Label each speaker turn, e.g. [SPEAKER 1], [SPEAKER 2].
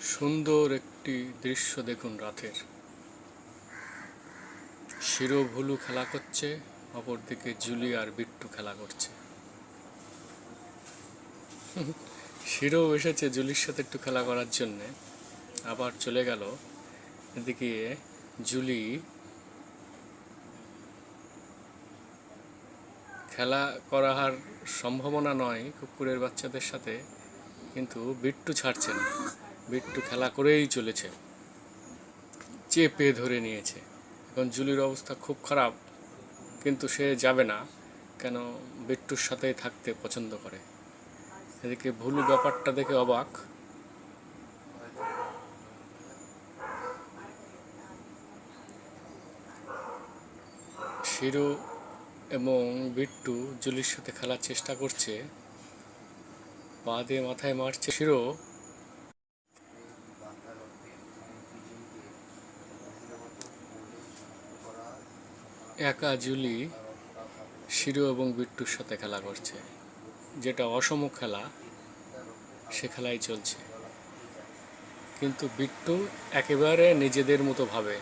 [SPEAKER 1] সুন্দর একটি দৃশ্য দেখুন রাতের। শিরো ভুলু খেলা করছে, অপরদিকে জুলি আর বিট্টু খেলা করছে। শিরো এসেছে জুলির সাথে একটু খেলা করার জন্যে। আবার চলে গেল, এদিকে জুলি খেলা করার সম্ভাবনা নয় কুকুরের বাচ্চাদের সাথে, কিন্তু বিট্টু ছাড়ছে না। বিট্টু খেলা করেই চলেছে। চেপে ধরে নিয়েছে। এখন জুলির অবস্থা খুব খারাপ, কিন্তু সে যাবে না, কেন বিট্টুর সাথেই থাকতে পছন্দ করে। এদিকে ভুলু ব্যাপারটা দেখে অবাক। শিরু এবং বিট্টু জুলির সাথে খেলার চেষ্টা করছে। পা দিয়ে মাথায় মারছে শিরো। একা জুলি, শিরু এবং বিট্টুর সাথে খেলা করছে। যেটা অসম খেলা, সে খেলাই চলছে। কিন্তু বিট্টু একেবারে নিজেদের মতো ভাবে